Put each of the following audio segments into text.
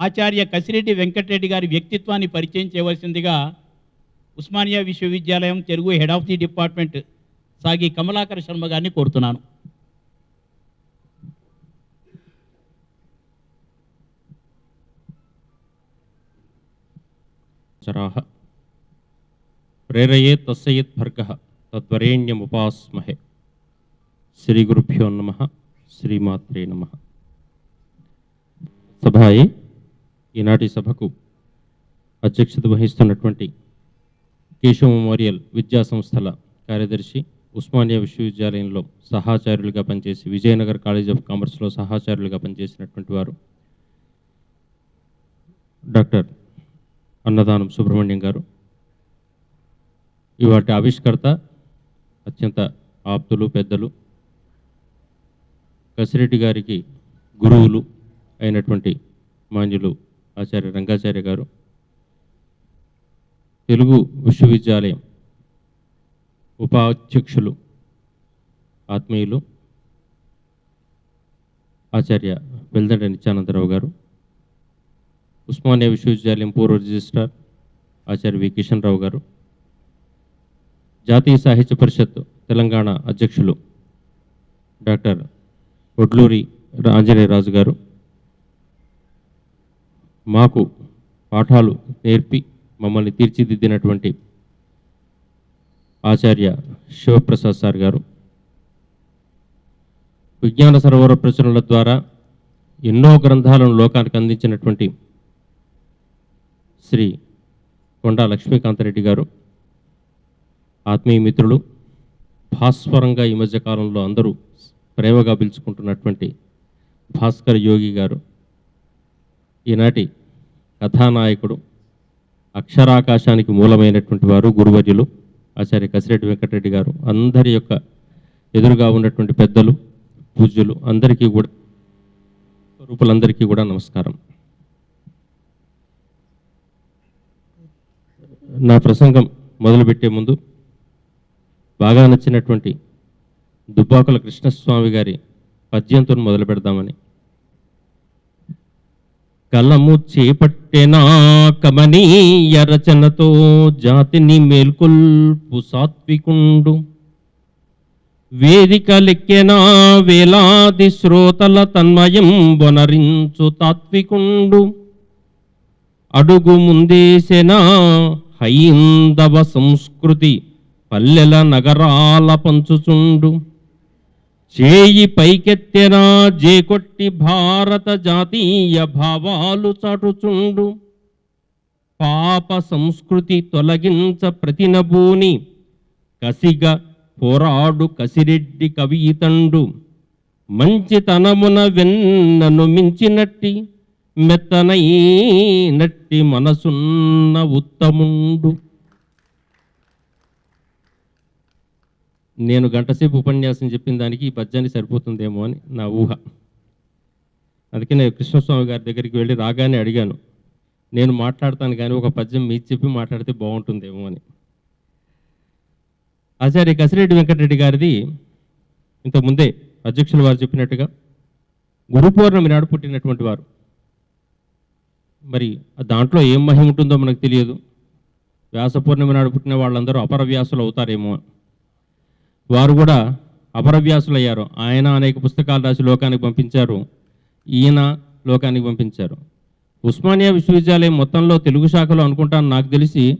ఆచార్య కసిరెడ్డి వెంకటరెడ్డి గారి వ్యక్తిత్వాన్ని పరిచయం చేయవలసిందిగా ఉస్మానియా విశ్వవిద్యాలయం Telugu head of the department Sagi Kamalakar Sharma గారిని కోరుతున్నాను. చరాహ ప్రేరయే తస్సయత్ భర్గ తద్వరేణ్యముపాస్మహే శ్రీ గురుభ్యో నమ శ్రీమాత్రే నమ. సభాయి ఈనాటి సభకు అధ్యక్షత వహిస్తున్నటువంటి కేశవ మెమోరియల్ విద్యా సంస్థల కార్యదర్శి ఉస్మానియా విశ్వవిద్యాలయంలో సహాచార్యులుగా పనిచేసి విజయనగర్ కాలేజ్ ఆఫ్ కామర్స్లో సహాచార్యులుగా పనిచేసినటువంటి వారు డాక్టర్ అన్నదానం సుబ్రహ్మణ్యం గారు. ఇవాటి ఆవిష్కర్త అత్యంత ఆప్తులు పెద్దలు కసిరెడ్డి గారికి గురువులు అయినటువంటి మాన్యులు ఆచార్య రంగాచార్య గారు. తెలుగు విశ్వవిద్యాలయం ఉపాధ్యక్షులు ఆత్మీయులు ఆచార్య వెల్దండ నిత్యానందరావు గారు ఉస్మానియా విశ్వవిద్యాలయం పూర్వ రిజిస్ట్రార్ ఆచార్య వి కిషన్ రావు గారు జాతీయ సాహిత్య పరిషత్ తెలంగాణ అధ్యక్షులు డాక్టర్ ఒడ్లూరి ఆంజనేయరాజు గారు మాకు పాఠాలు నేర్పి మమ్మల్ని తీర్చిదిద్దినటువంటి ఆచార్య శివప్రసాద్ సార్ గారు. విజ్ఞాన సరోవర ప్రచురణల ద్వారా ఎన్నో గ్రంథాలను లోకానికి అందించినటువంటి శ్రీ కొండా లక్ష్మీకాంతరెడ్డి గారు ఆత్మీయ మిత్రులు భాస్వరంగా ఈ మధ్యకాలంలో అందరూ ప్రేమగా పిలుచుకుంటున్నటువంటి భాస్కర్ యోగి గారు. ఈనాటి కథానాయకుడు అక్షరాకాశానికి మూలమైనటువంటి వారు గురువర్యులు ఆచార్య కసిరెడ్డి వెంకటరెడ్డి గారు. అందరి యొక్క ఎదురుగా ఉన్నటువంటి పెద్దలు పూజ్యులు అందరికీ కూడా రూపులందరికీ కూడా నమస్కారం. నా ప్రసంగం మొదలుపెట్టే ముందు బాగా నచ్చినటువంటి దుబ్బాకుల కృష్ణస్వామి గారి పద్యంతో మొదలు పెడదామని కలము చేపట్టెనా కమనీయ రచనతో జాతిని మేల్కొల్పు సాత్వికుండు. వేదిక లెక్కెనా వేలాది శ్రోతల తన్మయం బొనరించు తాత్వికుండు. అడుగు ముందేసెనా హైందవ సంస్కృతి పల్లెల నగరాల పంచుచుండు. చేయి పైకెత్తెనా జేకొట్టి భారత జాతీయ భావాలు చాటుచుండు. పాప సంస్కృతి తొలగించ ప్రతినభూని కసిగ పోరాడు కసిరెడ్డి కవితండు మంచితనమున వెన్నను మించినట్టి మెత్తనైనట్టి మనసున్న ఉత్తముండు. నేను గంటసేపు ఉపన్యాసం చెప్పిన దానికి ఈ పద్యాన్ని సరిపోతుందేమో అని నా ఊహ. అందుకే నేను కృష్ణస్వామి గారి దగ్గరికి వెళ్ళి రాగానే అడిగాను నేను మాట్లాడతాను కానీ ఒక పద్యం మీరు చెప్పి మాట్లాడితే బాగుంటుందేమో అని. ఆచార్య కసిరెడ్డి వెంకటరెడ్డి గారిది ఇంతకుముందే అధ్యక్షులు వారు చెప్పినట్టుగా గురు పౌర్ణమి నాడు పుట్టినటువంటి వారు. మరి దాంట్లో ఏం మహిమ ఉంటుందో మనకు తెలియదు. వ్యాస పూర్ణిమ నాడు పుట్టిన వాళ్ళందరూ అపర వ్యాసులు అవుతారేమో వారు కూడా అపరవ్యాసులయ్యారు. ఆయన అనేక పుస్తకాలు రాసి లోకానికి పంపించారు. ఈయన లోకానికి పంపించారు. ఉస్మానియా విశ్వవిద్యాలయం మొత్తంలో తెలుగు శాఖలో అనుకుంటాను నాకు తెలిసి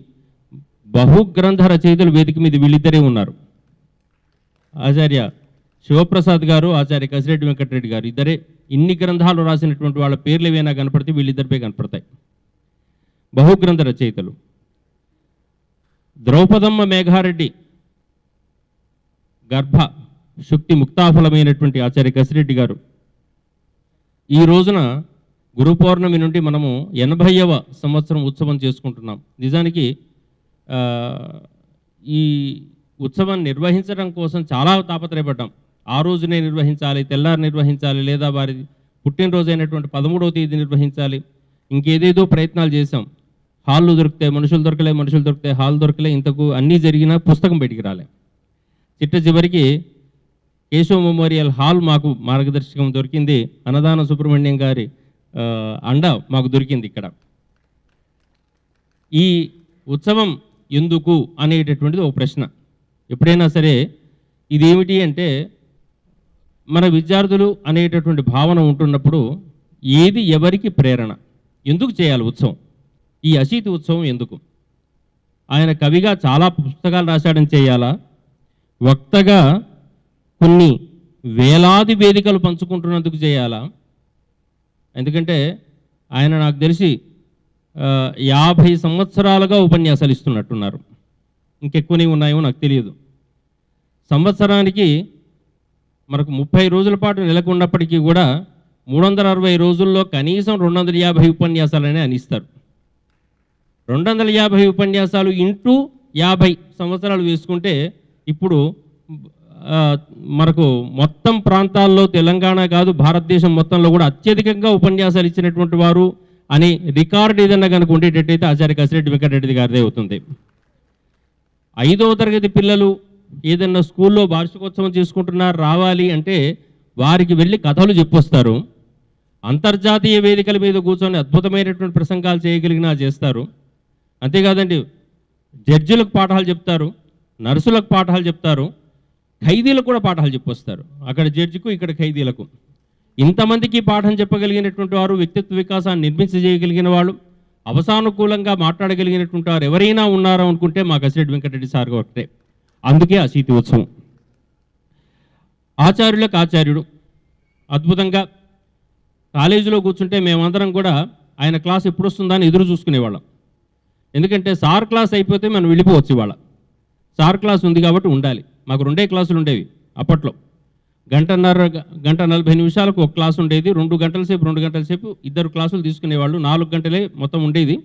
బహుగ్రంథ రచయితలు వేదిక మీద వీళ్ళిద్దరే ఉన్నారు. ఆచార్య శివప్రసాద్ గారు ఆచార్య కసిరెడ్డి వెంకటరెడ్డి గారు ఇద్దరే ఇన్ని గ్రంథాలు రాసినటువంటి వాళ్ళ పేర్లు ఏవైనా కనపడితే వీళ్ళిద్దరిపై కనపడతాయి. బహుగ్రంథ రచయితలు. ద్రౌపదమ్మ మేఘారెడ్డి గర్భ శుక్తి ముక్తాఫలమైనటువంటి ఆచార్య కసిరెడ్డి గారు. ఈ రోజున గురు పౌర్ణమి నుండి మనము ఎనభైవ సంవత్సరం ఉత్సవం చేసుకుంటున్నాం. నిజానికి ఈ ఉత్సవాన్ని నిర్వహించడం కోసం చాలా తాపత్రయపడ్డాం. ఆ రోజునే నిర్వహించాలి తెల్లారు నిర్వహించాలి లేదా వారి పుట్టినరోజు అయినటువంటి పదమూడవ తేదీ నిర్వహించాలి. ఇంకేదేదో ప్రయత్నాలు చేశాం. హాళ్ళు దొరికితే మనుషులు దొరకలే మనుషులు దొరికితే హాల్ దొరకలే ఇంతకు అన్నీ జరిగినా పుస్తకం బయటికి రాలే. చిట్ట చివరికి కేశవ మెమోరియల్ హాల్ మాకు మార్గదర్శకం దొరికింది. అన్నదాన సుబ్రహ్మణ్యం గారి అండ మాకు దొరికింది ఇక్కడ. ఈ ఉత్సవం ఎందుకు అనేటటువంటిది ఒక ప్రశ్న. ఎప్పుడైనా సరే ఇదేమిటి అంటే మన విద్యార్థులు అనేటటువంటి భావన ఉంటున్నప్పుడు ఏది ఎవరికి ప్రేరణ? ఎందుకు చేయాలి ఉత్సవం? ఈ అశీతి ఉత్సవం ఎందుకు? ఆయన కవిగా చాలా పుస్తకాలు రాశాడని చేయాలా? వక్తగా కొన్ని వేలాది వేదికలు పంచుకుంటున్నందుకు చేయాలా? ఎందుకంటే ఆయన నాకు తెలిసి యాభై సంవత్సరాలుగా ఉపన్యాసాలు ఇస్తున్నట్టున్నారు. ఇంకెక్కువనే ఉన్నాయో నాకు తెలియదు. సంవత్సరానికి మనకు ముప్పై రోజుల పాటు నెలకొన్నప్పటికీ కూడా మూడు వందల అరవై రోజుల్లో కనీసం రెండు వందల యాభై ఉపన్యాసాలనే అనిస్తారు రెండు వందల యాభై ఉపన్యాసాలు ఇంటూ యాభై సంవత్సరాలు వేసుకుంటే ఇప్పుడు మనకు మొత్తం ప్రాంతాల్లో తెలంగాణ కాదు భారతదేశం మొత్తంలో కూడా అత్యధికంగా ఉపన్యాసాలు ఇచ్చినటువంటి వారు అని రికార్డు ఏదన్నా కనుక ఉండేటట్టయితే ఆచార్య కసిరెడ్డి వెంకటరెడ్డి గారిదే అవుతుంది. ఐదవ తరగతి పిల్లలు ఏదన్నా స్కూల్లో వార్షికోత్సవం చేసుకుంటున్నారు రావాలి అంటే వారికి వెళ్ళి కథలు చెప్పొస్తారు. అంతర్జాతీయ వేదికల మీద కూర్చొని అద్భుతమైనటువంటి ప్రసంగాలు చేయగలిగినా చేస్తారు. అంతేకాదండి జడ్జిలకు పాఠాలు చెప్తారు. నర్సులకు పాఠాలు చెప్తారు ఖైదీలకు కూడా పాఠాలు చెప్పొస్తారు. అక్కడ జడ్జికు ఇక్కడ ఖైదీలకు. ఇంతమందికి పాఠం చెప్పగలిగినటువంటి వారు వ్యక్తిత్వ వికాసాన్ని నిర్మించజేయగలిగిన వాళ్ళు అవసానుకూలంగా మాట్లాడగలిగినటువంటి వారు ఎవరైనా ఉన్నారో అనుకుంటే మా కసిరెడ్డి వెంకటరెడ్డి సార్ ఒకటే. అందుకే అశీతి ఉత్సవం ఆచార్యులకు ఆచార్యుడు. అద్భుతంగా కాలేజీలో కూర్చుంటే మేమందరం కూడా ఆయన క్లాస్ ఎప్పుడు వస్తుందని అని ఎదురు చూసుకునేవాళ్ళం. ఎందుకంటే సార్ క్లాస్ అయిపోతే మనం వెళ్ళిపోవచ్చు ఇవాళ. స్టార్ క్లాస్ ఉంది కాబట్టి ఉండాలి. మాకు రెండే క్లాసులు ఉండేవి అప్పట్లో. గంటన్నర గంట నలభై నిమిషాలకు ఒక క్లాస్ ఉండేది. రెండు గంటల సేపు రెండు గంటల సేపు ఇద్దరు క్లాసులు తీసుకునేవాళ్ళు. నాలుగు గంటలే మొత్తం ఉండేది.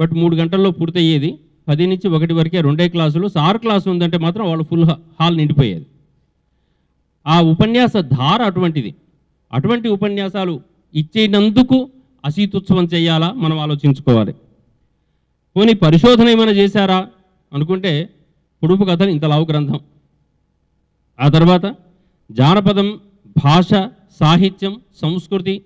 బట్ మూడు గంటల్లో పూర్తయ్యేది. పది నుంచి ఒకటి వరకే రెండే క్లాసులు. సార్ క్లాస్ ఉందంటే మాత్రం వాళ్ళు ఫుల్ హాల్ నిండిపోయేది. ఆ ఉపన్యాస ధార అటువంటిది. అటువంటి ఉపన్యాసాలు ఇచ్చేనందుకు అశీతుత్సవం చేయాలా? మనం ఆలోచించుకోవాలి. పోనీ పరిశోధన ఏమైనా చేశారా? అనుకుంటే పొడుపు కథలు ఇంత లావు గ్రంథం ఆ తర్వాత జానపదం భాష సాహిత్యం సంస్కృతి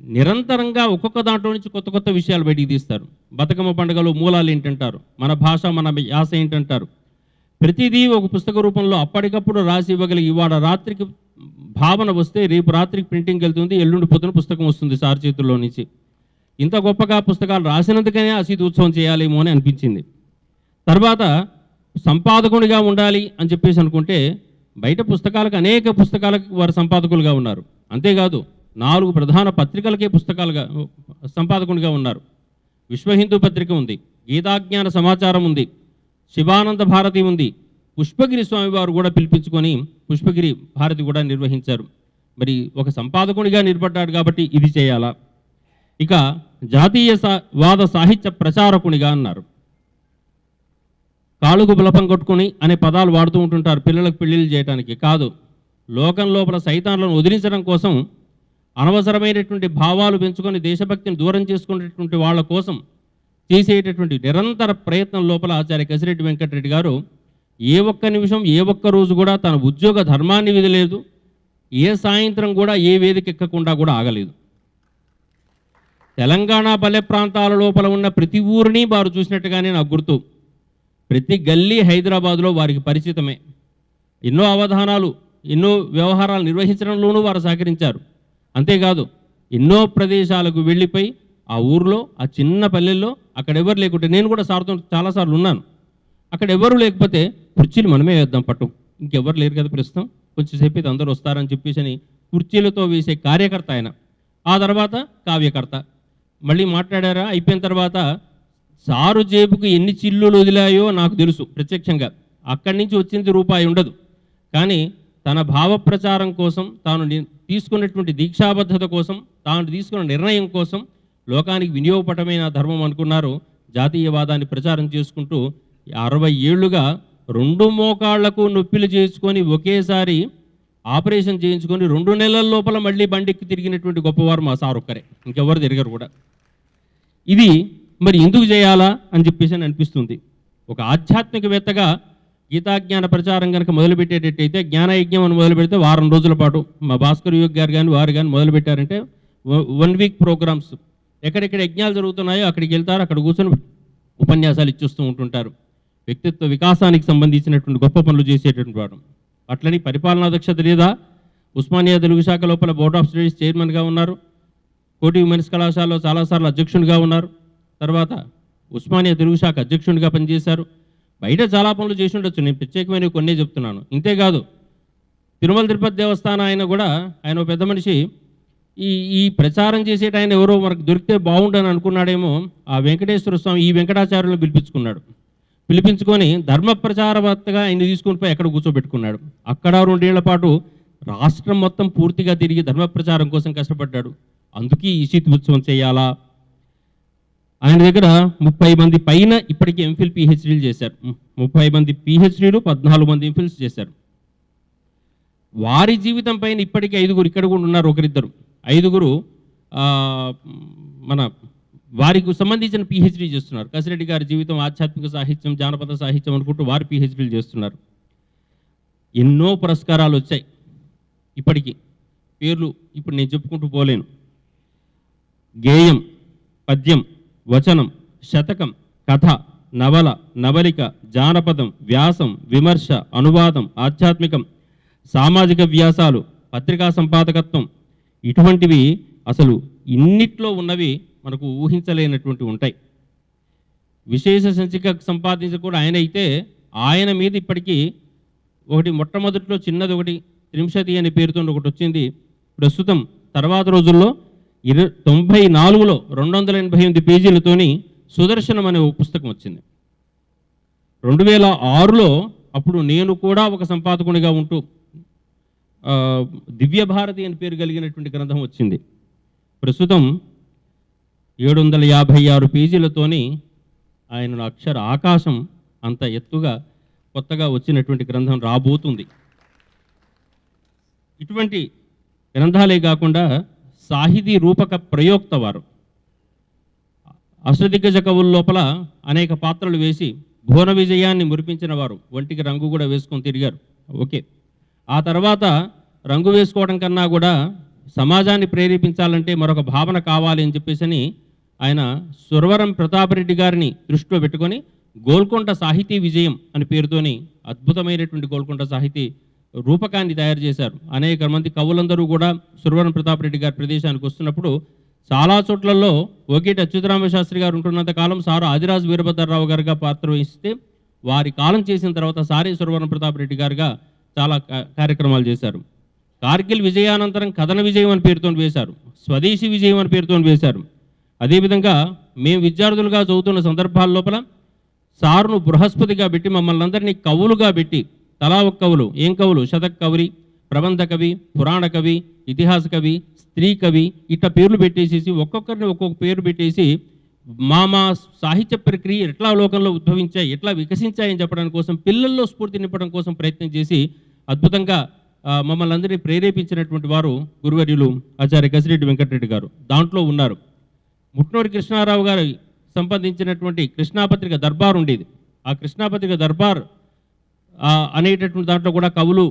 నిరంతరంగా ఒక్కొక్క దాంట్లో నుంచి కొత్త కొత్త విషయాలు బయటికి తీస్తారు. బతుకమ్మ పండుగలో మూలాలు ఏంటంటారు? మన భాష మన యాస ఏంటంటారు? ప్రతిదీ ఒక పుస్తక రూపంలో అప్పటికప్పుడు రాసి ఇవ్వగలిగి ఇవాళ రాత్రికి భావన వస్తే రేపు రాత్రికి ప్రింటింగ్ వెళ్తుంది ఎల్లుండి పొద్దున పుస్తకం వస్తుంది సార్ చేతుల్లో నుంచి. ఇంత గొప్పగా పుస్తకాలు రాసినందుకనే అసీత్ ఉత్సవం చేయాలేమో అని అనిపించింది. తర్వాత సంపాదకునిగా ఉండాలి అని చెప్పేసి అనుకుంటే బయట పుస్తకాలకు అనేక పుస్తకాలకు వారు సంపాదకులుగా ఉన్నారు. అంతేకాదు నాలుగు ప్రధాన పత్రికలకే పుస్తకాలుగా సంపాదకునిగా ఉన్నారు. విశ్వ హిందూ పత్రిక ఉంది గీతాజ్ఞాన సమాచారం ఉంది శివానంద భారతి ఉంది పుష్పగిరి స్వామి వారు కూడా పిలిపించుకొని పుష్పగిరి భారతి కూడా నిర్వహించారు. మరి ఒక సంపాదకునిగా నిలబడ్డాడు కాబట్టి ఇది చేయాలా? ఇక జాతీయ సా వాద సాహిత్య ప్రచారకునిగా అన్నారు. కాళ్ళుకు బలపం కొట్టుకుని అనే పదాలు వాడుతూ ఉంటుంటారు పిల్లలకు పెళ్ళిళ్ళు చేయడానికి కాదు లోకం లోపల సైతాన్లను వదిలించడం కోసం అనవసరమైనటువంటి భావాలు పెంచుకొని దేశభక్తిని దూరం చేసుకునేటువంటి వాళ్ళ కోసం చేసేటటువంటి నిరంతర ప్రయత్నం లోపల ఆచార్య కసిరెడ్డి వెంకటరెడ్డి గారు ఏ ఒక్క నిమిషం ఏ ఒక్క రోజు కూడా తన ఉద్యోగ ధర్మాన్ని విధలేదు ఏ సాయంత్రం కూడా ఏ వేదిక ఎక్కకుండా కూడా ఆగలేదు. తెలంగాణ పల్లె ప్రాంతాల లోపల ఉన్న ప్రతి ఊరిని వారు చూసినట్టుగానే నాకు గుర్తు. ప్రతి గల్లీ హైదరాబాద్లో వారికి పరిచితమే. ఎన్నో అవధానాలు ఎన్నో వ్యవహారాలు నిర్వహించడంలోనూ వారు సహకరించారు. అంతేకాదు ఎన్నో ప్రదేశాలకు వెళ్ళిపోయి ఆ ఊర్లో ఆ చిన్న పల్లెల్లో అక్కడ ఎవరు లేకుంటే నేను కూడా సార్తో చాలాసార్లు ఉన్నాను. అక్కడ ఎవరు లేకపోతే కుర్చీలు మనమే వేద్దాం పట్టు. ఇంకెవరు లేరు కదా ప్రస్తుతం. కొంచెంసేపు చెప్పి అందరూ వస్తారని చెప్పేసి అని కుర్చీలతో వేసే కార్యకర్త ఆయన. ఆ తర్వాత కావ్యకర్త. మళ్ళీ మాట్లాడారా? అయిపోయిన తర్వాత సారు జేబుకు ఎన్ని చిల్లులు వదిలాయో నాకు తెలుసు ప్రత్యక్షంగా. అక్కడి నుంచి వచ్చింది రూపాయి ఉండదు. కానీ తన భావ ప్రచారం కోసం తాను తీసుకున్నటువంటి దీక్షాబద్ధత కోసం తాను తీసుకున్న నిర్ణయం కోసం లోకానికి వినియోగపడమైన ధర్మం అనుకున్నారు. జాతీయవాదాన్ని ప్రచారం చేసుకుంటూ అరవై ఏళ్ళుగా రెండు మోకాళ్ళకు నొప్పిలు చేసుకొని ఒకేసారి ఆపరేషన్ చేయించుకొని రెండు నెలల లోపల మళ్ళీ బండికి తిరిగినటువంటి గొప్పవారు మా సార్ ఒక్కరే ఇంకెవరు తిరగరు కూడా. ఇది మరి ఎందుకు చేయాలా అని చెప్పేసి అని అనిపిస్తుంది. ఒక ఆధ్యాత్మికవేత్తగా గీతాజ్ఞాన ప్రచారం కనుక మొదలుపెట్టేటట్టయితే జ్ఞానయజ్ఞం అని మొదలు పెడితే వారం రోజుల పాటు మా భాస్కర్ యోగ్ గారు కానీ వారు కానీ మొదలుపెట్టారంటే వన్ వీక్ ప్రోగ్రామ్స్. ఎక్కడెక్కడ యజ్ఞాలు జరుగుతున్నాయో అక్కడికి వెళ్తారు అక్కడ కూర్చొని ఉపన్యాసాలు ఇచ్చేస్తూ ఉంటుంటారు. వ్యక్తిత్వ వికాసానికి సంబంధించినటువంటి గొప్ప పనులు చేసేటువంటి వాడు అట్లని పరిపాలనా దక్షత లేదా ఉస్మానియా తెలుగు శాఖ లోపల బోర్డ్ ఆఫ్ స్టడీస్ చైర్మన్గా ఉన్నారు. కోటి ఉమెన్స్ కళాశాలలో చాలాసార్లు అధ్యక్షునిగా ఉన్నారు. తర్వాత ఉస్మానియా తెలుగు శాఖ అధ్యక్షునిగా పనిచేశారు. బయట చాలా పనులు చేసి ఉండొచ్చు నేను ప్రత్యేకమైన కొన్నే చెప్తున్నాను. ఇంతేకాదు తిరుమల తిరుపతి దేవస్థానం ఆయన కూడా ఆయన ఒక పెద్ద మనిషి. ఈ ఈ ప్రచారం చేసేట ఆయన ఎవరో మనకు దొరికితే బాగుండని అనుకున్నాడేమో ఆ వెంకటేశ్వర స్వామి ఈ వెంకటాచార్యులను పిలిపించుకున్నాడు. పిలిపించుకొని ధర్మ ప్రచారవర్తగా ఆయన తీసుకుని పోయి ఎక్కడ కూర్చోబెట్టుకున్నాడు. అక్కడ రెండేళ్ళ పాటు రాష్ట్రం మొత్తం పూర్తిగా తిరిగి ధర్మ ప్రచారం కోసం కష్టపడ్డాడు. అందుకే ఈ శీతి ఉత్సవం చేయాలా? ఆయన దగ్గర ముప్పై మంది పైన ఇప్పటికీ ఎంఫిల్ పిహెచ్డీలు చేశారు. ముప్పై మంది పిహెచ్డీలు పద్నాలుగు మంది ఎంఫిల్స్ చేశారు. వారి జీవితం పైన ఇప్పటికీ ఐదుగురు ఇక్కడ కూడా ఉన్నారు ఒకరిద్దరు. ఐదుగురు మన వారికి సంబంధించిన పిహెచ్డీ చేస్తున్నారు. కసిరెడ్డి గారి జీవితం ఆధ్యాత్మిక సాహిత్యం జానపద సాహిత్యం అనుకుంటూ వారు పిహెచ్డీలు చేస్తున్నారు. ఎన్నో పురస్కారాలు వచ్చాయి. ఇప్పటికీ పేర్లు ఇప్పుడు నేను చెప్పుకుంటూ పోలేను. గేయం పద్యం వచనం శతకం కథ నవల నవలిక జానపదం వ్యాసం విమర్శ అనువాదం ఆధ్యాత్మికం సామాజిక వ్యాసాలు పత్రికా సంపాదకత్వం ఇటువంటివి అసలు ఇన్నిట్లో ఉన్నవి మనకు ఊహించలేనటువంటి ఉంటాయి. విశేష సంచిక సంపాదించ కూడా ఆయన అయితే ఆయన మీద ఇప్పటికీ ఒకటి మొట్టమొదటిలో చిన్నది ఒకటి త్రింశతి అనే పేరుతో ఒకటి వచ్చింది. ప్రస్తుతం తర్వాత రోజుల్లో ఇరు తొంభై నాలుగులో రెండు వందల ఎనభై ఎనిమిది పేజీలతోని సుదర్శనం అనే పుస్తకం వచ్చింది. రెండు వేల ఆరులో అప్పుడు నేను కూడా ఒక సంపాదకునిగా ఉంటూ దివ్య భారతి అని పేరు కలిగినటువంటి గ్రంథం వచ్చింది. ప్రస్తుతం ఏడు వందల యాభై ఆరు పేజీలతోని ఆయన అక్షర ఆకాశం అంత ఎత్తుగా కొత్తగా వచ్చినటువంటి గ్రంథం రాబోతుంది. ఇటువంటి గ్రంథాలే కాకుండా సాహితీ రూపక ప్రయోక్త వారు అష్టదిగ్గజ కవుల లోపల అనేక పాత్రలు వేసి భువన విజయాన్ని మురిపించిన వారు. ఒంటికి రంగు కూడా వేసుకొని తిరిగారు. ఓకే. ఆ తర్వాత రంగు వేసుకోవడం కన్నా కూడా సమాజాన్ని ప్రేరేపించాలంటే మరొక భావన కావాలి అని చెప్పేసి అని ఆయన సురవరం ప్రతాపరెడ్డి గారిని దృష్టిలో పెట్టుకొని గోల్కొండ సాహితీ విజయం అని పేరుతోని అద్భుతమైనటువంటి గోల్కొండ సాహితీ రూపకాన్ని తయారు చేశారు. అనేక మంది కవులందరూ కూడా సురవరం ప్రతాపరెడ్డి గారి ప్రదేశానికి వస్తున్నప్పుడు చాలా చోట్లలో ఒకటి అచ్యుతరామ శాస్త్రి గారు ఉంటున్నంత కాలం సారు ఆదిరాజు వీరభద్రరావు గారుగా పాత్ర వహిస్తే వారి కాలం చేసిన తర్వాత సారే సురవరం ప్రతాపరెడ్డి గారుగా చాలా కార్యక్రమాలు చేశారు. కార్గిల్ విజయానంతరం కథన విజయం అని పేరుతో వేశారు. స్వదేశీ విజయం అని పేరుతో వేశారు. అదేవిధంగా మేము విద్యార్థులుగా చదువుతున్న సందర్భాల లోపల సారును బృహస్పతిగా పెట్టి మమ్మల్ని అందరినీ కవులుగా పెట్టి తలా ఒక కవులు ఏం కవులు? శతక కవి ప్రబంధ కవి పురాణ కవి ఇతిహాస కవి స్త్రీ కవి ఇట్లా పేర్లు పెట్టేసేసి ఒక్కొక్కరిని ఒక్కొక్క పేరు పెట్టేసి మా మా సాహిత్య ప్రక్రియ ఎట్లా లోకంలో ఉద్భవించాయి ఎట్లా వికసించాయని చెప్పడానికి కోసం పిల్లల్లో స్ఫూర్తి నింపడం కోసం ప్రయత్నం చేసి అద్భుతంగా మమ్మల్ని అందరినీ ప్రేరేపించినటువంటి వారు గురువర్యులు ఆచార్య గజిరెడ్డి వెంకటరెడ్డి గారు. దాంట్లో ఉన్నారు. ముట్నూరి కృష్ణారావు గారి సంపాదించినటువంటి కృష్ణాపత్రిక దర్బార్ ఉండేది. ఆ కృష్ణాపత్రిక దర్బార్ అనేటటువంటి దాంట్లో కూడా కవులు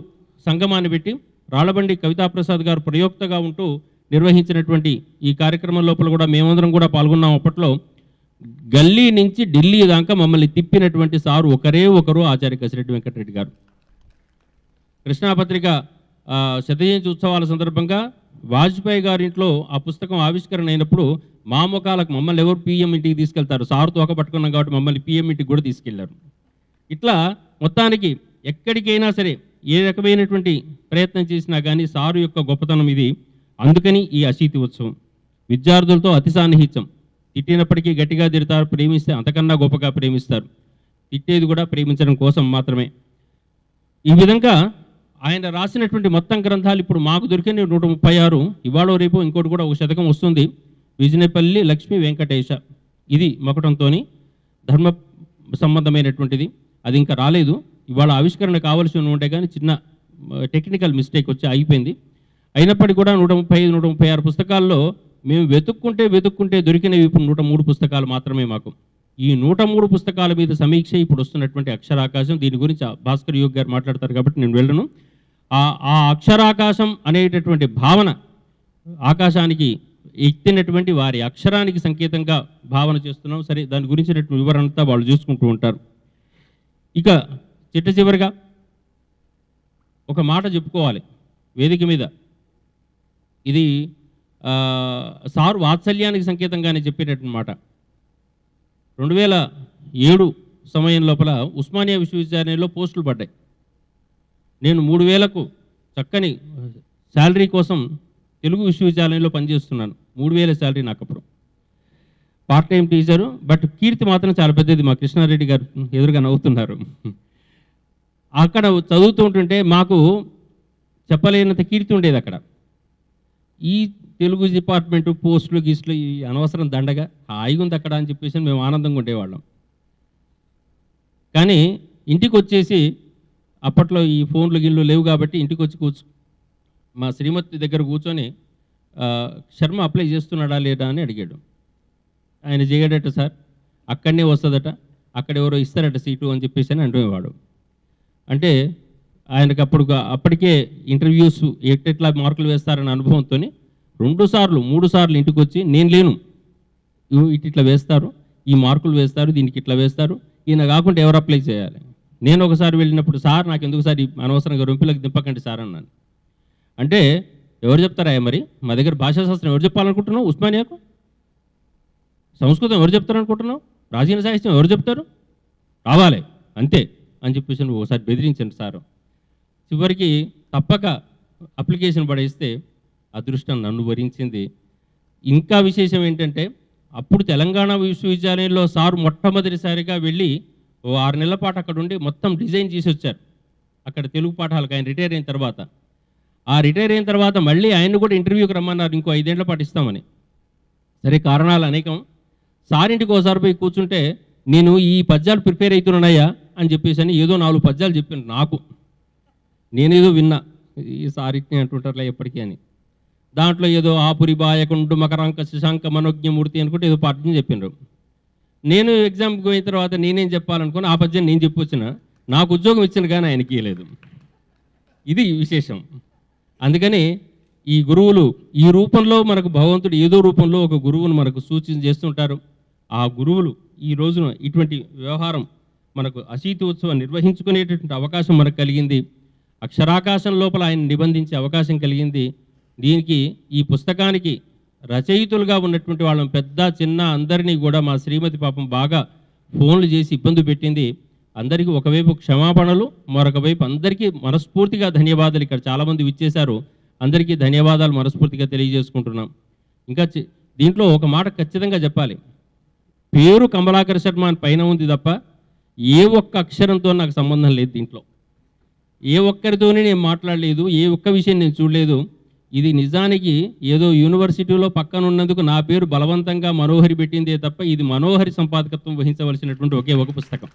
సంగమాన్ని పెట్టి రాళ్ళబండి కవితాప్రసాద్ గారు ప్రయోక్తగా ఉంటూ నిర్వహించినటువంటి ఈ కార్యక్రమం లోపల కూడా మేమందరం కూడా పాల్గొన్నాం. అప్పట్లో గల్లీ నుంచి ఢిల్లీ దాకా మమ్మల్ని తిప్పినటువంటి సారు ఒకరే ఒకరు ఆచార్య కసిరెడ్డి వెంకటరెడ్డి గారు. కృష్ణాపత్రిక శతజయంతి ఉత్సవాల సందర్భంగా వాజ్పేయి గారి ఇంట్లో ఆ పుస్తకం ఆవిష్కరణ అయినప్పుడు మా ముఖాలకు మమ్మల్ని ఎవరు పిఎం ఇంటికి తీసుకెళ్తారు? సార్తో ఒక పట్టుకున్నాం కాబట్టి మమ్మల్ని పిఎం ఇంటికి కూడా తీసుకెళ్ళారు. ఇట్లా మొత్తానికి ఎక్కడికైనా సరే ఏ రకమైనటువంటి ప్రయత్నం చేసినా కానీ సారు యొక్క గొప్పతనం ఇది. అందుకని ఈ అశీతి ఉత్సవం. విద్యార్థులతో అతి సాన్నిహిత్యం. తిట్టినప్పటికీ గట్టిగా తిడతారు ప్రేమిస్తే అంతకన్నా గొప్పగా ప్రేమిస్తారు. తిట్టేది కూడా ప్రేమించడం కోసం మాత్రమే. ఈ విధంగా ఆయన రాసినటువంటి మొత్తం గ్రంథాలు ఇప్పుడు మాకు దొరికిన నూట ముప్పై ఆరు. ఇవాళ రేపు ఇంకోటి కూడా ఒక శతకం వస్తుంది. విజనేపల్లి లక్ష్మీ వెంకటేశ. ఇది మొకటంతోని ధర్మ సంబంధమైనటువంటిది. అది ఇంకా రాలేదు. ఇవాళ ఆవిష్కరణ కావాల్సి ఉంటే కానీ చిన్న టెక్నికల్ మిస్టేక్ వచ్చి ఆగిపోయింది. అయినప్పటికీ కూడా నూట ముప్పై ఐదు నూట ముప్పై ఆరు పుస్తకాల్లో మేము వెతుక్కుంటే వెతుక్కుంటే దొరికినవి ఇప్పుడు నూట మూడు పుస్తకాలు మాత్రమే మాకు. ఈ నూట మూడు పుస్తకాల మీద సమీక్ష ఇప్పుడు వస్తున్నటువంటి అక్షరాకాశం దీని గురించి ఆ భాస్కర్ యోగ్ గారు మాట్లాడతారు కాబట్టి నేను వెళ్ళను. ఆ అక్షరాకాశం అనేటటువంటి భావన ఆకాశానికి ఎత్తినటువంటి వారి అక్షరానికి సంకేతంగా భావన చేస్తున్నాం. సరే దాని గురించినటువంటి వివరణంతా వాళ్ళు చూసుకుంటూ ఉంటారు. ఇక చిట్ట చివరిగా ఒక మాట చెప్పుకోవాలి వేదిక మీద. ఇది సారు వాత్సల్యానికి సంకేతంగానే చెప్పేటటువంటి మాట రెండు వేల ఏడు సమయం లోపల ఉస్మానియా విశ్వవిద్యాలయంలో పోస్టులు పడ్డాయి. నేను మూడు వేలకు చక్కని శాలరీ కోసం తెలుగు విశ్వవిద్యాలయంలో పనిచేస్తున్నాను. మూడు వేల శాలరీ నాకు అప్పుడు పార్ట్ టైం టీచరు బట్ కీర్తి మాత్రం చాలా పెద్దది. మా కృష్ణారెడ్డి గారు ఎదురుగా నవ్వుతున్నారు. అక్కడ చదువుతూ ఉంటుంటే మాకు చెప్పలేనంత కీర్తి ఉండేది అక్కడ. ఈ తెలుగు డిపార్ట్మెంట్ పోస్టులు గీస్టులు ఈ అనవసరం దండగా హాయిగా ఉంది అక్కడ అని చెప్పేసి మేము ఆనందంగా ఉండేవాళ్ళం. కానీ ఇంటికి వచ్చేసి అప్పట్లో ఈ ఫోన్లు గిన్లు లేవు కాబట్టి ఇంటికి వచ్చి కూర్చు మా శ్రీమతి దగ్గర కూర్చొని శర్మ అప్లై చేస్తున్నాడా లేదా అని అడిగాడు. ఆయన చేయడట సార్. అక్కడనే వస్తుందట. అక్కడ ఎవరో ఇస్తారట సీటు అని చెప్పేసి అని అంటునేవాడు అంటే ఆయనకు అప్పుడు అప్పటికే ఇంటర్వ్యూస్ ఎట్టెట్లా మార్కులు వేస్తారనే అనుభవంతో రెండు సార్లు మూడు సార్లు ఇంటికి వచ్చి నేను లేను. ఇటు ఇట్లా వేస్తారు. ఈ మార్కులు వేస్తారు దీనికి ఇట్లా వేస్తారు. ఈయన కాకుండా ఎవరు అప్లై చేయాలి? నేను ఒకసారి వెళ్ళినప్పుడు సార్ నాకు ఎందుకు సార్ అనవసరంగా రొంపిలకు దింపకండి సార్ అన్నాను. అంటే ఎవరు చెప్తారా మరి? మా దగ్గర భాషాశాస్త్రం ఎవరు చెప్పాలనుకుంటున్నావు? ఉస్మానియాకు? సంస్కృతం ఎవరు చెప్తారనుకుంటున్నావు ప్రాచీన సాహిత్యం ఎవరు చెప్తారు? రావాలి. అంతే అని చెప్పేసి నువ్వు ఒకసారి బెదిరించండి సారు. చివరికి తప్పక అప్లికేషన్ పడేస్తే అదృష్టం నన్ను భరించింది ఇంకా విశేషం ఏంటంటే అప్పుడు తెలంగాణ విశ్వవిద్యాలయంలో సారు మొట్టమొదటిసారిగా వెళ్ళి ఓ ఆరు నెలల పాటు అక్కడ ఉండి మొత్తం డిజైన్ చేసి వచ్చారు. అక్కడ తెలుగు పాఠాలకు ఆయన రిటైర్ అయిన తర్వాత. ఆ రిటైర్ అయిన తర్వాత మళ్ళీ ఆయన్ని కూడా ఇంటర్వ్యూకి రమ్మన్నారు. ఇంకో ఐదేళ్ళ పాటు ఇస్తామని. సరే కారణాలు అనేకం. సారింటికి ఒకసారి పోయి కూర్చుంటే నేను ఈ పద్యాలు ప్రిపేర్ అవుతున్నానయ్యా అని చెప్పేసి అని ఏదో నాలుగు పద్యాలు చెప్పాను నాకు. నేనేదో విన్నా ఈ సారిని అంటుంటారులే ఎప్పటికీ అని. దాంట్లో ఏదో ఆపురి బాయకుండు మకరాంక శశాంక మనోజ్ఞమూర్తి అనుకుంటే ఏదో పద్యం చెప్పినారు. నేను ఎగ్జామ్కి పోయిన తర్వాత నేనేం చెప్పాలనుకుని ఆ పద్యం నేను చెప్పొచ్చిన నాకు ఉద్యోగం ఇచ్చిన కానీ ఆయనకి ఇవ్వలేదు ఇది విశేషం. అందుకని ఈ గురువులు ఈ రూపంలో మనకు భగవంతుడు ఏదో రూపంలో ఒక గురువును మనకు సూచన చేస్తుంటారు. ఆ గురువులు ఈ రోజున ఇటువంటి వ్యవహారం మనకు అశీతి ఉత్సవం నిర్వహించుకునేటటువంటి అవకాశం మనకు కలిగింది. అక్షరాకాశం లోపల ఆయన నిబంధించే అవకాశం కలిగింది. దీనికి ఈ పుస్తకానికి రచయితులుగా ఉన్నటువంటి వాళ్ళం పెద్ద చిన్న అందరినీ కూడా మా శ్రీమతి పాపం బాగా ఫోన్లు చేసి ఇబ్బంది పెట్టింది. అందరికీ ఒకవైపు క్షమాపణలు మరొక వైపు అందరికీ మనస్ఫూర్తిగా ధన్యవాదాలు ఇక్కడ చాలామంది విచ్చేశారు. అందరికీ ధన్యవాదాలు మనస్ఫూర్తిగా తెలియజేసుకుంటున్నాం. ఇంకా దీంట్లో ఒక మాట ఖచ్చితంగా చెప్పాలి. పేరు కమలాకర్ శర్మ అని పైన ఉంది తప్ప ఏ ఒక్క అక్షరంతో నాకు సంబంధం లేదు దీంట్లో. ఏ ఒక్కరితోనే నేను మాట్లాడలేదు ఏ ఒక్క విషయం నేను చూడలేదు. ఇది నిజానికి ఏదో యూనివర్సిటీలో పక్కన ఉన్నందుకు నా పేరు బలవంతంగా మనోహరి పెట్టిందే తప్ప ఇది మనోహరి సంపాదకత్వం వహించవలసినటువంటి ఒకే ఒక పుస్తకం.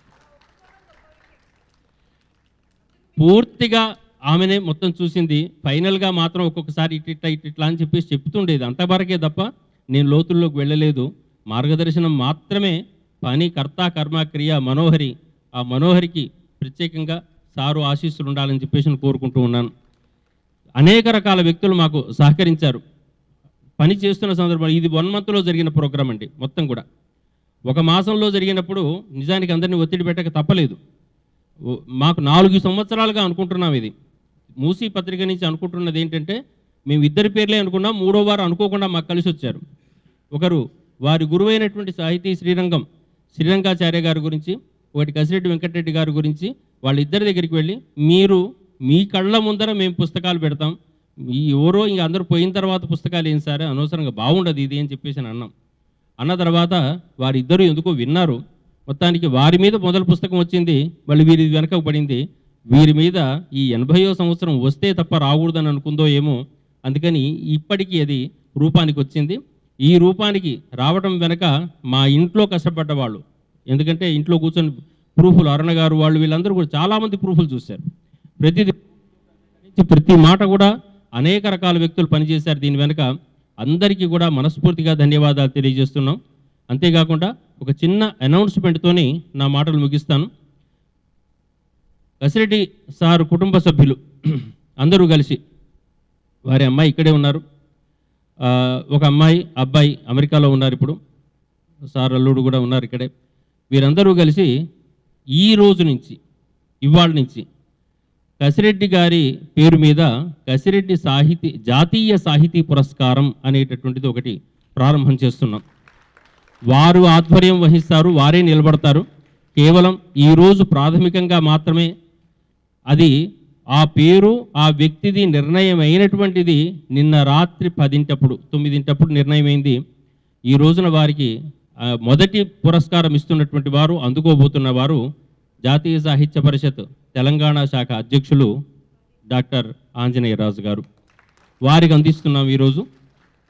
పూర్తిగా ఆమెనే మొత్తం చూసింది. ఫైనల్గా మాత్రం ఒక్కొక్కసారి ఇట్లా ఇట్లా అని చెప్పేసి చెప్తుండేది. అంతవరకే తప్ప నేను లోతుల్లోకి వెళ్ళలేదు. మార్గదర్శనం మాత్రమే పని కర్త కర్మ క్రియ మనోహరి ఆ మనోహరికి ప్రత్యేకంగా సారు ఆశీస్సులు ఉండాలని చెప్పేసి కోరుకుంటూ ఉన్నాను. అనేక రకాల వ్యక్తులు మాకు సహకరించారు. పని చేస్తున్న సందర్భంలో ఇది వన్ మంత్లో జరిగిన ప్రోగ్రామ్ అండి మొత్తం కూడా. ఒక మాసంలో జరిగినప్పుడు నిజానికి అందరినీ ఒత్తిడి పెట్టక తప్పలేదు. మాకు నాలుగు సంవత్సరాలుగా అనుకుంటున్నాం ఇది. మూసీ పత్రిక నుంచి అనుకుంటున్నది ఏంటంటే మేము ఇద్దరి పేర్లే అనుకున్నాం మూడో వారు అనుకోకుండా మాకు కలిసి వచ్చారు ఒకరు వారి గురువైనటువంటి సాహితీ శ్రీరంగం శ్రీరంగాచార్య గారి గురించి ఒకటి కసిరెడ్డి వెంకటరెడ్డి గారి గురించి వాళ్ళిద్దరి దగ్గరికి వెళ్ళి మీరు మీ కళ్ళ ముందర మేము పుస్తకాలు పెడతాం. ఈ ఎవరో ఇంక అందరూ పోయిన తర్వాత పుస్తకాలు ఏం సరే? అనవసరంగా బాగుండదు ఇది అని చెప్పేసి అని అన్నాం. అన్న తర్వాత వారిద్దరూ ఎందుకో విన్నారు. మొత్తానికి వారి మీద మొదటి పుస్తకం వచ్చింది మళ్ళీ వీరి వెనక పడింది. వీరి మీద ఈ ఎనభైయో సంవత్సరం వస్తే తప్ప రాకూడదని అనుకుందో ఏమో అందుకని ఇప్పటికీ అది రూపానికి వచ్చింది. ఈ రూపానికి రావడం వెనక మా ఇంట్లో కష్టపడ్డ వాళ్ళు ఎందుకంటే ఇంట్లో కూర్చొని ప్రూఫ్లు అరుణ గారు వాళ్ళు వీళ్ళందరూ కూడా చాలామంది ప్రూఫ్లు చూశారు. ప్రతిదీ ప్రతి మాట కూడా అనేక రకాల వ్యక్తులు పనిచేశారు. దీని వెనుక అందరికీ కూడా మనస్ఫూర్తిగా ధన్యవాదాలు తెలియజేస్తున్నాం. అంతేకాకుండా ఒక చిన్న అనౌన్స్మెంట్తోని నా మాటలు ముగిస్తాను. కసిరెడ్డి సార్ కుటుంబ సభ్యులు అందరూ కలిసి వారి అమ్మాయి ఇక్కడే ఉన్నారు. ఒక అమ్మాయి అబ్బాయి అమెరికాలో ఉన్నారు ఇప్పుడు. సార్ అల్లుడు కూడా ఉన్నారు ఇక్కడే. వీరందరూ కలిసి ఈ రోజు నుంచి ఇవాళ నుంచి కసిరెడ్డి గారి పేరు మీద కసిరెడ్డి సాహితీ జాతీయ సాహితీ పురస్కారం అనేటటువంటిది ఒకటి ప్రారంభం చేస్తున్నాం. వారు ఆధ్వర్యం వహిస్తారు వారే నిలబడతారు. కేవలం ఈరోజు ప్రాథమికంగా మాత్రమే అది ఆ పేరు ఆ వ్యక్తిది నిర్ణయం అయినటువంటిది నిన్న రాత్రి పదింటప్పుడు తొమ్మిదింటప్పుడు నిర్ణయమైంది. ఈ రోజున వారికి మొదటి పురస్కారం ఇస్తున్నటువంటి వారు అందుకోబోతున్న వారు జాతీయ సాహిత్య పరిషత్ తెలంగాణ శాఖ అధ్యక్షులు డాక్టర్ ఆంజనేయరాజు గారు. వారికి అందిస్తున్నాం ఈరోజు.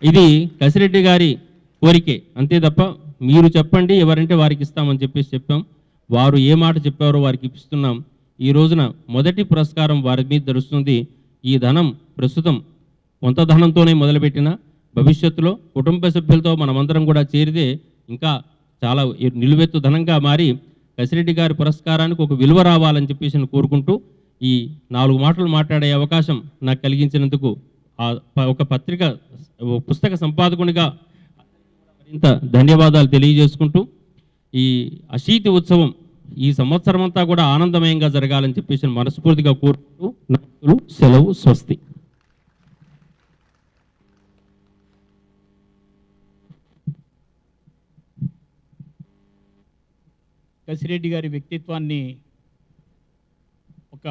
ఇది కసిరెడ్డి గారి కోరికే. అంతే తప్ప మీరు చెప్పండి ఎవరంటే వారికి ఇస్తామని చెప్పేసి చెప్పాం. వారు ఏ మాట చెప్పారో వారికి ఇప్పిస్తున్నాం. ఈ రోజున మొదటి పురస్కారం వారి మీద దొరుకుతుంది ఈ ధనం ప్రస్తుతం కొంత ధనంతోనే మొదలుపెట్టిన. భవిష్యత్తులో కుటుంబ సభ్యులతో మనమందరం కూడా చేరితే ఇంకా చాలా నిలువెత్తు ధనంగా మారి కసిరెడ్డి గారి పురస్కారానికి ఒక విలువ రావాలని చెప్పేసి నేను కోరుకుంటూ ఈ నాలుగు మాటలు మాట్లాడే అవకాశం నాకు కలిగించినందుకు ఆ ఒక పత్రిక ఒక పుస్తక సంపాదకునిగా మరింత ధన్యవాదాలు తెలియజేసుకుంటూ ఈ అశీతి ఉత్సవం ఈ సంవత్సరం అంతా కూడా ఆనందమయంగా జరగాలని చెప్పేసి మనస్ఫూర్తిగా కోరుకుంటూ సెలవు స్వస్తి. కసిరెడ్డి గారి వ్యక్తిత్వాన్ని ఒక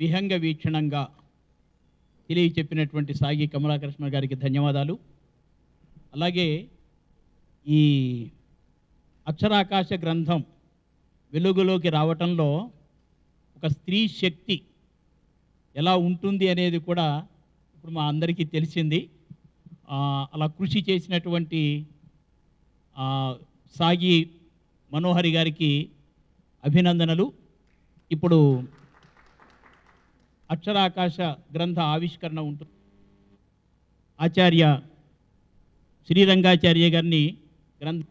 విహంగ వీక్షణంగా తెలియ చెప్పినటువంటి సాగి కమలాకృష్ణ గారికి ధన్యవాదాలు. అలాగే ఈ అక్షరాకాశ గ్రంథం వెలుగులోకి రావటంలో ఒక స్త్రీ శక్తి ఎలా ఉంటుంది అనేది కూడా ఇప్పుడు మా అందరికీ తెలిసింది. అలా కృషి చేసినటువంటి సాగి మనోహరి గారికి అభినందనలు. ఇప్పుడు అక్షరాకాశ గ్రంథ ఆవిష్కరణ ఉంటుంది. ఆచార్య శ్రీరంగాచార్య గారిని గ్రంథ